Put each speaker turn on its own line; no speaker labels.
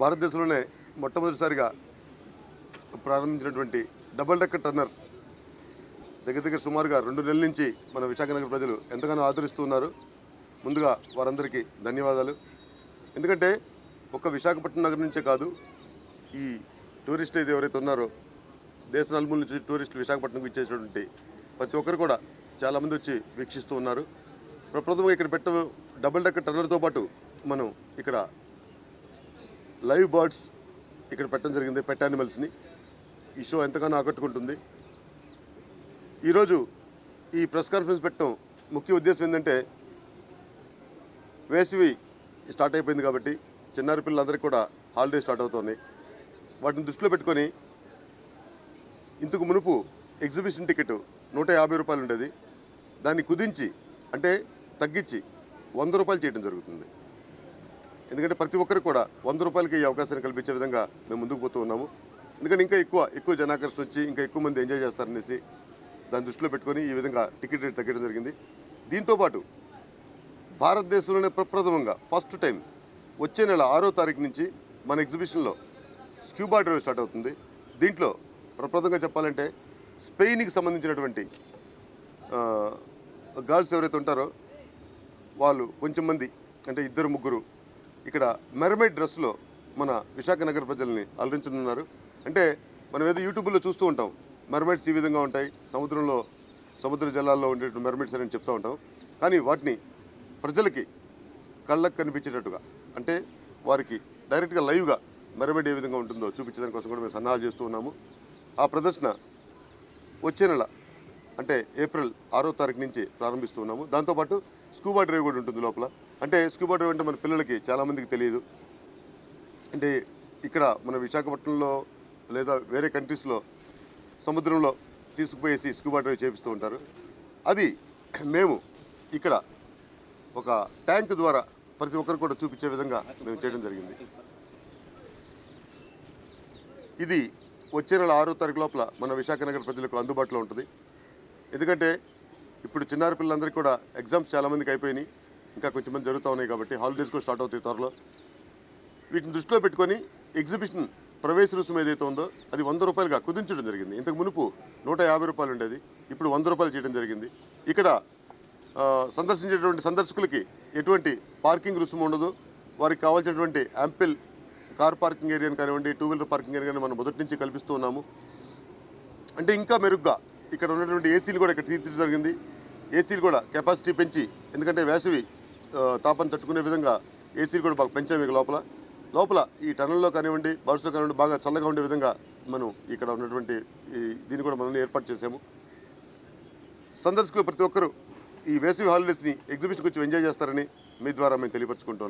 భారతదేశంలోనే మొట్టమొదటిసారిగా ప్రారంభించినటువంటి డబల్ డెక్కర్ టర్నర్ దగ్గర దగ్గర సుమారుగా రెండు నెలల నుంచి మన విశాఖనగర ప్రజలు ఎంతగానో ఆదరిస్తున్నారు. ముందుగా వారందరికీ ధన్యవాదాలు. ఎందుకంటే ఒక్క విశాఖపట్నం నగరం నుంచే కాదు ఈ టూరిస్ట్ అయితే ఎవరైతే ఉన్నారో దేశ నలుమూల నుంచి టూరిస్టులు విశాఖపట్నంకి ఇచ్చేటువంటి ప్రతి ఒక్కరు కూడా చాలామంది వచ్చి వీక్షిస్తూ ఉన్నారు. ప్రప్రథమంగా ఇక్కడ పెట్ట డబుల్ డెక్కర్ టర్నర్తో పాటు మనం ఇక్కడ లైవ్ బర్డ్స్ ఇక్కడ పెట్టడం జరిగింది పెట్ యానిమల్స్ని. ఈ షో ఎంతగానో ఆకట్టుకుంటుంది. ఈరోజు ఈ ప్రెస్ కాన్ఫరెన్స్ పెట్టడం ముఖ్య ఉద్దేశం ఏంటంటే వేసవి స్టార్ట్ అయిపోయింది కాబట్టి చిన్నారి పిల్లలందరికీ కూడా హాలిడే స్టార్ట్ అవుతున్నాయి వాటిని దృష్టిలో పెట్టుకొని ఇంతకు మునుపు ఎగ్జిబిషన్ టికెట్ నూట యాభై రూపాయలు ఉండేది. దాన్ని కుదించి అంటే తగ్గించి వంద రూపాయలు చేయడం జరుగుతుంది. ఎందుకంటే ప్రతి ఒక్కరు కూడా వంద రూపాయలకి ఈ అవకాశాన్ని కల్పించే విధంగా మేము ముందుకు పోతూ ఉన్నాము. ఎందుకంటే ఇంకా ఎక్కువ ఎక్కువ జనాకర్షణ వచ్చి ఇంకా ఎక్కువ మంది ఎంజాయ్ చేస్తారనేసి దాన్ని దృష్టిలో పెట్టుకొని ఈ విధంగా టికెట్ రేట్ తగ్గడం జరిగింది. దీంతోపాటు భారతదేశంలోనే ప్రప్రథమంగా ఫస్ట్ టైం వచ్చే నెల ఆరో తారీఖు నుంచి మన ఎగ్జిబిషన్లో స్క్యూబా డ్రైవ్ స్టార్ట్ అవుతుంది. దీంట్లో ప్రప్రథంగా చెప్పాలంటే స్పెయిన్కి సంబంధించినటువంటి గర్ల్స్ ఎవరైతే ఉంటారో వాళ్ళు కొంచెం మంది అంటే ఇద్దరు ముగ్గురు ఇక్కడ మెరమైడ్ డ్రెస్లో మన విశాఖ నగర ప్రజల్ని అలరించనున్నారు. అంటే మనం ఏదో యూట్యూబ్లో చూస్తూ ఉంటాం. మెరమైడ్స్ ఈ విధంగా ఉంటాయి. సముద్రంలో సముద్ర జలాల్లో ఉండే మెరమైడ్స్ అని చెప్తూ ఉంటాం. కానీ వాటిని ప్రజలకి కళ్ళకు కనిపించేటట్టుగా అంటే వారికి డైరెక్ట్గా లైవ్గా మెరమైడ్ ఏ విధంగా ఉంటుందో చూపించడానికి కోసం కూడా మేము సన్నాహాలు చేస్తూ ఉన్నాము. ఆ ప్రదర్శన వచ్చే నెల అంటే ఏప్రిల్ ఆరో తారీఖు నుంచి ప్రారంభిస్తూ ఉన్నాము. దాంతోపాటు స్కూబా డ్రైవ్ కూడా ఉంటుంది లోపల. అంటే స్కూబా డ్రైవ్ అంటే మన పిల్లలకి చాలామందికి తెలియదు. అంటే ఇక్కడ మన విశాఖపట్నంలో లేదా వేరే కంట్రీస్లో సముద్రంలో తీసుకుపోయేసి స్కూబా డ్రైవ్ చేపిస్తూ ఉంటారు. అది మేము ఇక్కడ ఒక ట్యాంక్ ద్వారా ప్రతి ఒక్కరు కూడా చూపించే విధంగా మేము చేయడం జరిగింది. ఇది వచ్చే నెల ఆరో తారీఖు లోపల మన విశాఖ నగర ప్రజలకు అందుబాటులో ఉంటుంది. ఎందుకంటే ఇప్పుడు చిన్నారి పిల్లలందరికీ కూడా ఎగ్జామ్స్ చాలామందికి అయిపోయినాయి. ఇంకా కొంచెం మంది జరుగుతూ ఉన్నాయి కాబట్టి హాలిడేస్ కూడా స్టార్ట్ అవుతాయి త్వరలో. వీటిని దృష్టిలో పెట్టుకొని ఎగ్జిబిషన్ ప్రవేశ రుసుము ఏదైతే ఉందో అది వంద రూపాయలుగా కుదించడం జరిగింది. ఇంతకు మునుపు నూట యాభై రూపాయలు ఉండేది ఇప్పుడు వంద రూపాయలు చేయడం జరిగింది. ఇక్కడ సందర్శించేటువంటి సందర్శకులకి ఎటువంటి పార్కింగ్ రుసుము ఉండదు. వారికి కావాల్సినటువంటి యాంపిల్ కార్ పార్కింగ్ ఏరియాని కానివ్వండి టూ వీలర్ పార్కింగ్ ఏరియాని మనం మొదటి నుంచి కల్పిస్తూ ఉన్నాము. అంటే ఇంకా మెరుగ్గా ఇక్కడ ఉన్నటువంటి ఏసీలు కూడా ఇక్కడ తీర్చడం జరిగింది. ఏసీలు కూడా కెపాసిటీ పెంచి ఎందుకంటే వేసవి ఆ, తాపాన్ని తట్టుకునే విధంగా ఏసీ కూడా బాగా పెంచాము ఇక లోపల. లోపల ఈ టనల్లో కానివ్వండి బస్సులో కానివ్వండి బాగా చల్లగా ఉండే విధంగా మనం ఇక్కడ ఉన్నటువంటి దీన్ని కూడా మనం ఏర్పాటు చేసాము సందర్శకులు ప్రతి ఒక్కరూ ఈ వేసవి హాలిడేస్ని ఎగ్జిబిషన్కి వచ్చి ఎంజాయ్ చేస్తారని మీ ద్వారా మేము తెలియపరచుకుంటున్నాం.